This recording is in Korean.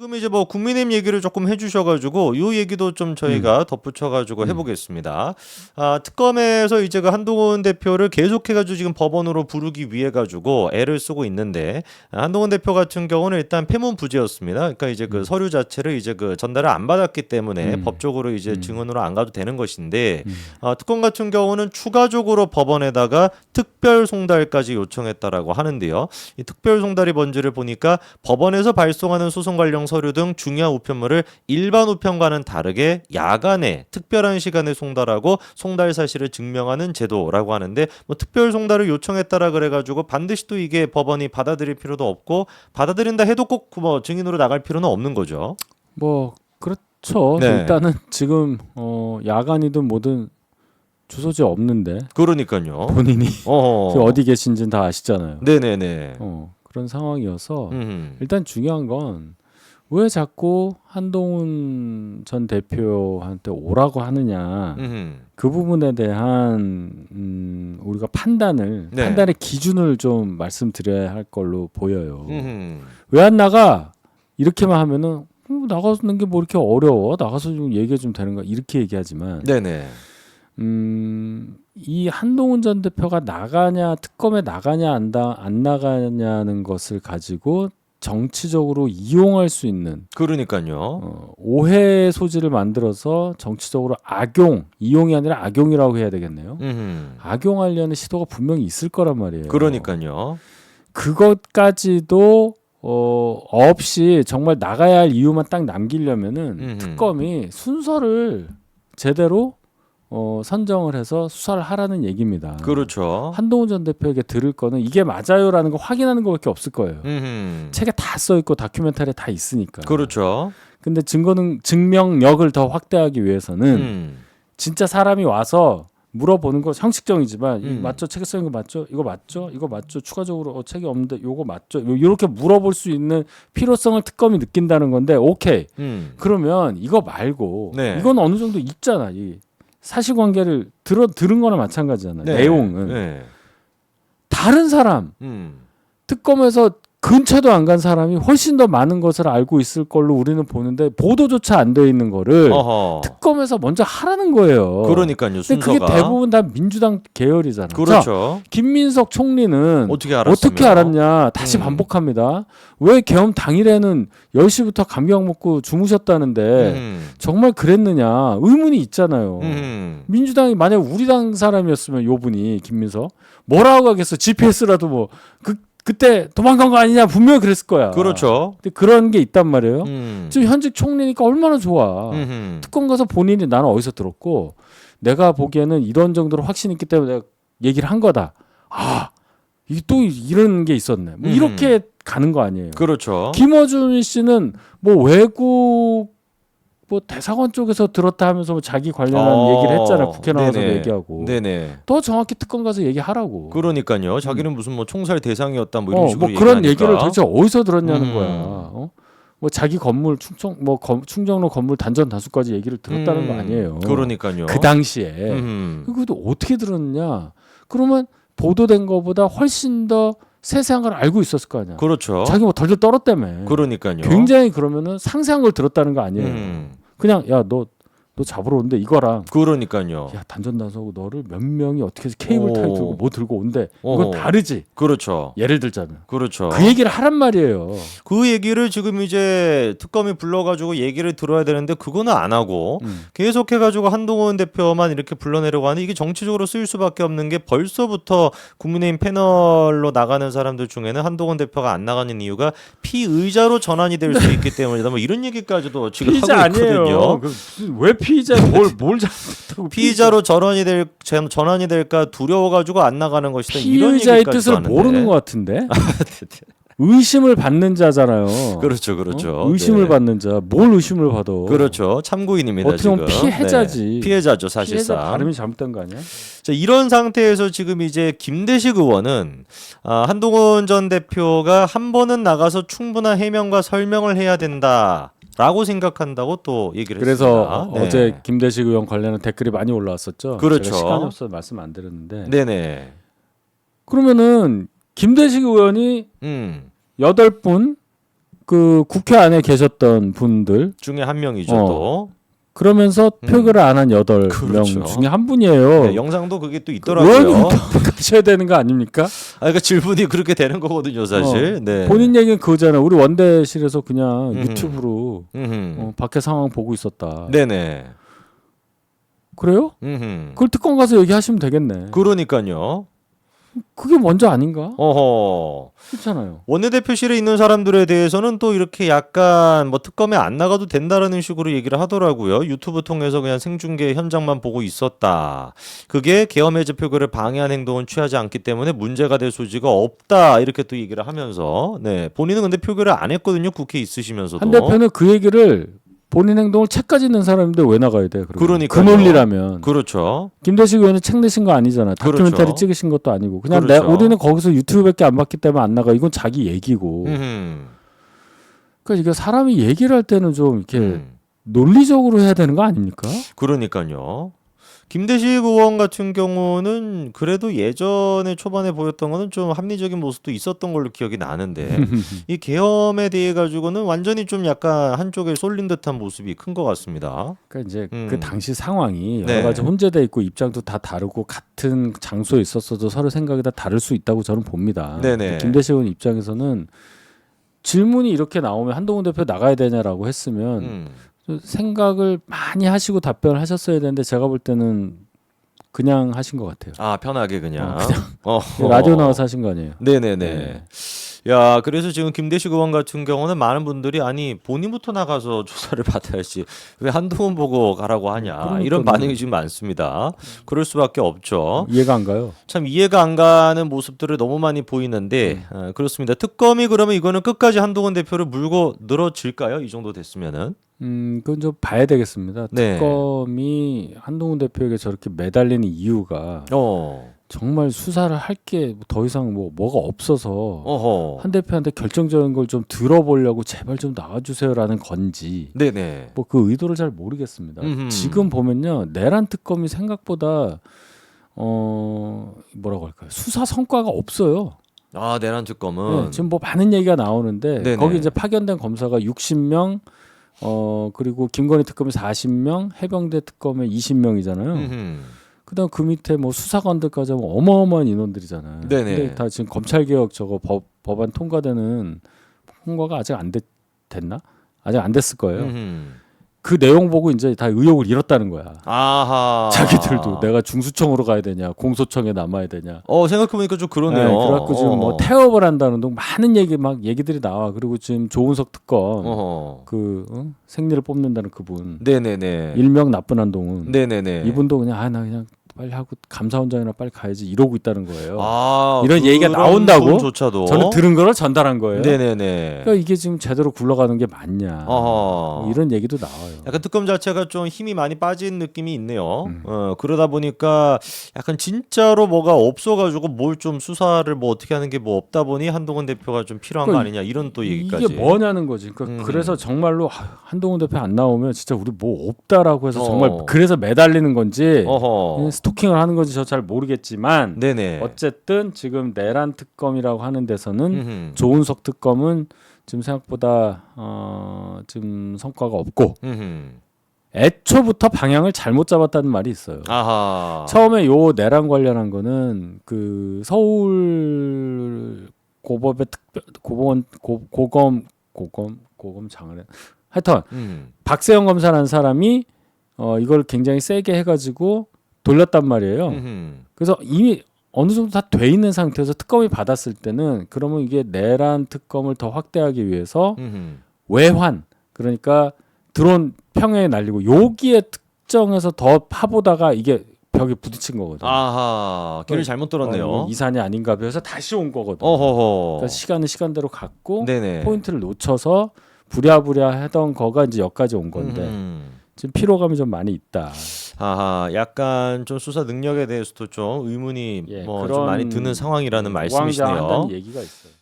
지금 이제 뭐 국민의힘 얘기를 조금 해주셔가지고 요 얘기도 좀 음. 저희가 덧붙여가지고 해보겠습니다. 아, 특검에서 이제 그 한동훈 대표를 계속해가지고 지금 법원으로 부르기 위해 가지고 애를 쓰고 있는데 아, 한동훈 대표 같은 경우는 일단 폐문 부재였습니다. 그러니까 이제 그 서류 자체를 이제 그 전달을 안 받았기 때문에 음. 법적으로 이제 음. 증언으로 안 가도 되는 것인데 음. 아, 특검 같은 경우는 추가적으로 법원에다가 특별 송달까지 요청했다라고 하는데요. 이 특별 송달이 뭔지를 보니까 법원에서 발송하는 소송 관련 서류 등 중요한 우편물을 일반 우편과는 다르게 야간에 특별한 시간에 송달하고 송달 사실을 증명하는 제도라고 하는데 뭐 특별 송달을 요청했다라 그래가지고 반드시 또 이게 법원이 받아들일 필요도 없고 받아들인다 해도 꼭 뭐 증인으로 나갈 필요는 없는 거죠. 뭐 그렇죠. 네. 일단은 지금 어 야간이든 뭐든 주소지 없는데 그러니까요. 본인이 어. 어디 계신지는 다 아시잖아요. 네네네. 어 그런 상황이어서 음. 일단 중요한 건 왜 자꾸 한동훈 전 대표한테 오라고 하느냐 음. 그 부분에 대한 음, 우리가 판단을 네. 판단의 기준을 좀 말씀드려야 할 걸로 보여요. 음. 왜안 나가? 이렇게만 하면은 음, 나가는 게 뭐 이렇게 어려워? 나가서 좀 얘기해 주면 되는 거 이렇게 얘기하지만 네네. 음, 이 한동훈 전 대표가 나가냐 특검에 나가냐 안 다 안 나가냐는 것을 가지고 정치적으로 이용할 수 있는 그러니까요. 어, 오해 소지를 만들어서 정치적으로 악용 이용이 아니라 악용이라고 해야 되겠네요. 음. 악용하려는 시도가 분명히 있을 거란 말이에요. 그러니까요. 그것까지도 어, 없이 정말 나가야 할 이유만 딱 남기려면은 음흠. 특검이 순서를 제대로 어, 선정을 해서 수사를 하라는 얘기입니다. 그렇죠. 한동훈 전 대표에게 들을 거는 이게 맞아요라는 거 확인하는 것밖에 없을 거예요. 음. 책에 다 써 있고 다큐멘터리에 다 있으니까. 그렇죠. 근데 증거는 증명력을 더 확대하기 위해서는 음. 진짜 사람이 와서 물어보는 거 형식적이지만 이 음. 맞죠? 책에 써 있는 거 맞죠? 이거 맞죠? 이거 맞죠? 추가적으로 어, 책이 없는데 요거 맞죠? 요- 요렇게 물어볼 수 있는 필요성을 특검이 느낀다는 건데 오케이. 음. 그러면 이거 말고 네. 이건 어느 정도 있잖아. 이 사실관계를 들어 들은 거나 마찬가지잖아. 네. 내용은 네. 다른 사람 음. 특검에서 근처도 안 간 사람이 훨씬 더 많은 것을 알고 있을 걸로 우리는 보는데 보도조차 안 돼 있는 거를 어허. 특검에서 먼저 하라는 거예요. 그러니까요. 근데 순서가. 그게 대부분 다 민주당 계열이잖아. 자, 그렇죠. 김민석 총리는 어떻게? 어떻게 알았냐? 다시 음. 반복합니다. 왜 계엄 당일에는 10시부터 감기약 먹고 주무셨다는데 음. 정말 그랬느냐? 의문이 있잖아요. 음. 민주당이 만약 우리 당 사람이었으면 요 분이 김민석 뭐라고 하겠어? GPS라도 뭐 그 그때 도망간 거 아니냐? 분명히 그랬을 거야. 그렇죠. 근데 그런 게 있단 말이에요. 음. 지금 현직 총리니까 얼마나 좋아. 음흠. 특검 가서 본인이 나는 어디서 들었고 내가 보기에는 이런 정도로 확신 있기 때문에 내가 얘기를 한 거다. 아, 이게 또 이런 게 있었네. 뭐 음. 이렇게 가는 거 아니에요. 그렇죠. 김어준 씨는 뭐 외국 뭐 대사관 쪽에서 들었다 하면서 뭐 자기 관련한 어, 얘기를 했잖아요. 국회 나와서 네네. 얘기하고. 네네. 더 정확히 특검 가서 얘기하라고. 그러니까요. 자기는 무슨 뭐 총살 대상이었다 뭐 이런 어, 식으로 뭐 그런 얘기하니까. 얘기를 도대체 어디서 들었냐는 음. 거야. 어? 뭐 자기 건물 충청 뭐 검- 충정로 건물 단전 다수까지 얘기를 들었다는 거 음. 아니에요. 그러니까요. 그 당시에 음. 그것도 어떻게 들었냐? 그러면 보도된 것보다 훨씬 더 세세한 걸 알고 있었을 거 아니야. 그렇죠. 자기 뭐 덜덜 떨었다며. 그러니까요. 굉장히 그러면은 상세한 걸 들었다는 거 아니에요. 음. 그냥 야 너 너 잡으러 오는데 이거랑 그러니까요. 야 단전 단서고 너를 몇 명이 어떻게 해서 케이블 타이 오. 들고 뭐 들고 온대. 이건 어. 다르지. 그렇죠. 예를 들자면 그렇죠. 그 얘기를 하란 말이에요. 그 얘기를 지금 이제 특검이 불러가지고 얘기를 들어야 되는데 그거는 안 하고 음. 계속해가지고 한동훈 대표만 이렇게 불러내려고 하는 이게 정치적으로 쓰일 수밖에 없는 게 벌써부터 국민의힘 패널로 나가는 사람들 중에는 한동훈 대표가 안 나가는 이유가 피의자로 전환이 될 수 있기 때문이다. 뭐 이런 얘기까지도 지금 피의자 하고 있거든요. 아니에요. 그 무슨 왜 피의자 뭘뭘 잘못했다고 피의자로 전환이 될 전- 전환이 될까 두려워가지고 안 나가는 것이다. 이런 피의자의 얘기까지도 뜻을 하는데. 모르는 것 같은데 의심을 받는 자잖아요. 그렇죠, 그렇죠. 어? 의심을 네. 받는 자, 뭘 의심을 받아? 그렇죠. 참고인입니다. 어떻게 보면 지금. 피해자지. 네. 피해자죠, 피해자 사실상. 발음이 잘못된 거 아니야? 자, 이런 상태에서 지금 이제 김대식 의원은 아, 한동훈 전 대표가 한 번은 나가서 충분한 해명과 설명을 해야 된다. 라고 생각한다고 또 얘기를 그래서 했습니다. 네. 어제 김대식 의원 관련한 댓글이 많이 올라왔었죠. 그렇죠. 제가 시간이 없어서 말씀 안 드렸는데. 네네. 그러면은 김대식 의원이 음. 여덟 분 그 국회 안에 계셨던 분들 중에 한 명이죠 어. 또. 그러면서 음. 표결을 안 한 여덟 명 그렇죠. 중에 한 분이에요. 네, 영상도 그게 또왜 있더라고요. 가셔야 되는 거 아닙니까? 아, 그러니까 질문이 그렇게 되는 거거든요, 사실. 네. 어. 본인 얘기는 그거잖아요. 우리 원대실에서 그냥 음. 유튜브로 음흠. 어, 밖에 상황 보고 있었다. 네네. 그래요? 음흠. 그걸 특검 가서 얘기하시면 되겠네. 그러니까요. 그게 먼저 아닌가? 어허. 그렇잖아요. 원내대표실에 있는 사람들에 대해서는 또 이렇게 약간 뭐 특검에 안 나가도 된다라는 식으로 얘기를 하더라고요. 유튜브 통해서 그냥 생중계 현장만 보고 있었다. 그게 계엄 해제 표결을 방해한 행동은 취하지 않기 때문에 문제가 될 소지가 없다. 이렇게 또 얘기를 하면서 네 본인은 근데 표결을 안 했거든요. 국회에 있으시면서도. 한 대표는 그 얘기를 본인 행동을 책까지 낸 사람인데 왜 나가야 돼? 그러면? 그러니까요. 그 논리라면 그렇죠. 김대식 의원은 책 내신 거 아니잖아. 다큐멘터리 그렇죠. 찍으신 것도 아니고 그냥 그렇죠. 내, 우리는 거기서 유튜브밖에 안 봤기 때문에 안 나가. 이건 자기 얘기고. 그러니까 이게 사람이 얘기를 할 때는 좀 이렇게 음. 논리적으로 해야 되는 거 아닙니까? 그러니까요. 김대식 의원 같은 경우는 그래도 예전에 초반에 보였던 거는 좀 합리적인 모습도 있었던 걸로 기억이 나는데 이 계엄에 대해 가지고는 완전히 좀 약간 한쪽에 쏠린 듯한 모습이 큰 것 같습니다. 그러니까 이제 음. 그 당시 상황이 네. 여러 가지 혼재돼 있고 입장도 다 다르고 같은 장소에 있었어도 서로 생각이 다 다를 수 있다고 저는 봅니다. 네네. 김대식 의원 입장에서는 질문이 이렇게 나오면 한동훈 대표 나가야 되냐라고 했으면 음. 좀 생각을 많이 하시고 답변을 하셨어야 되는데 제가 볼 때는 그냥 하신 것 같아요. 아 편하게 그냥. 어, 어. 라디오 나와서 하신 거 아니에요? 네네네. 네. 야 그래서 지금 김대식 의원 같은 경우는 많은 분들이 아니 본인부터 나가서 조사를 받아야지 왜 한동훈 보고 가라고 하냐 그러니까요. 이런 반응이 지금 많습니다. 그럴 수밖에 없죠. 이해가 안 가요. 참 이해가 안 가는 모습들을 너무 많이 보이는데 음. 어, 그렇습니다. 특검이 그러면 이거는 끝까지 한동훈 대표를 물고 늘어질까요? 이 정도 됐으면은 음, 그건 좀 봐야 되겠습니다. 네. 특검이 한동훈 대표에게 저렇게 매달리는 이유가 어 정말 수사를 할 게 더 이상 뭐 뭐가 없어서 어허 한 대표한테 결정적인 걸 좀 들어보려고 제발 좀 나와주세요라는 건지 네네 뭐 그 의도를 잘 모르겠습니다. 음흠. 지금 보면요 내란 특검이 생각보다 어 뭐라고 할까요 수사 성과가 없어요. 아 내란 특검은 네, 지금 뭐 많은 얘기가 나오는데 네네. 거기 이제 파견된 검사가 60명 어 그리고 김건희 특검이 40명 해병대 특검에 20명이잖아요. 음흠. 그다음 그 밑에 뭐 수사관들까지 하면 어마어마한 인원들이잖아요. 네네. 근데 다 지금 검찰 개혁 저거 법, 법안 통과되는 통과가 아직 안 됐, 됐나? 아직 안 됐을 거예요. 음흠. 그 내용 보고 이제 다 의욕을 잃었다는 거야. 아하 자기들도 내가 중수청으로 가야 되냐, 공소청에 남아야 되냐. 어 생각해보니까 좀 그러네요. 네, 그래갖고 지금 뭐 어. 태업을 한다는 등 많은 얘기 막 얘기들이 나와. 그리고 지금 조은석 특검 어허. 그 어? 생리를 뽑는다는 그분 네네네. 일명 나쁜 한동훈 네네네. 이분도 그냥 아나 그냥 빨리 하고 감사원장이나 빨리 가야지 이러고 있다는 거예요. 아, 이런 얘기가 나온다고? 부분조차도 저는 들은 거를 전달한 거예요. 네네네. 그러니까 이게 지금 제대로 굴러가는 게 맞냐. 뭐 이런 얘기도 나와요. 약간 특검 자체가 좀 힘이 많이 빠진 느낌이 있네요. 음. 어, 그러다 보니까 약간 진짜로 뭐가 없어가지고 뭘 좀 수사를 뭐 어떻게 하는 게 뭐 없다 보니 한동훈 대표가 좀 필요한 거 그러니까 아니냐 이런 또 얘기까지. 이게 뭐냐는 거지. 그러니까 음. 그래서 정말로 아, 한동훈 대표 안 나오면 진짜 우리 뭐 없다라고 해서 어. 정말 그래서 매달리는 건지 어허. 스토킹을 하는 건지 저 잘 모르겠지만 네네. 어쨌든 지금 내란 특검이라고 하는 데서는 음흠. 조은석 특검은 지금 생각보다 어, 지금 성과가 없고 음흠. 애초부터 방향을 잘못 잡았다는 말이 있어요. 아하. 처음에 요 내란 관련한 거는 그 서울 고법의 특별 고범 고, 고검 고검 고검 장을 해. 하여튼 음. 박세영 검사라는 사람이 어 이걸 굉장히 세게 해가지고 돌렸단 말이에요. 음흠. 그래서 이미 어느 정도 다 돼 있는 상태에서 특검이 받았을 때는 그러면 이게 내란 특검을 더 확대하기 위해서 음흠. 외환 그러니까 드론 평양에 날리고 여기에 특정해서 더 파보다가 이게 벽에 부딪힌 거거든. 아하. 길을 잘못 들었네요. 어, 이산이 아닌가 해서 다시 온 거거든. 어허허. 그러니까 시간은 시간대로 갔고 네네. 포인트를 놓쳐서 부랴부랴 하던 거가 이제 여기까지 온 건데 음. 지금 피로감이 좀 많이 있다. 아하, 약간 좀 수사 능력에 대해서도 좀 의문이 예, 뭐 좀 그런 많이 드는 상황이라는 우왕좌왕 말씀이시네요. 한다는 얘기가 있어요.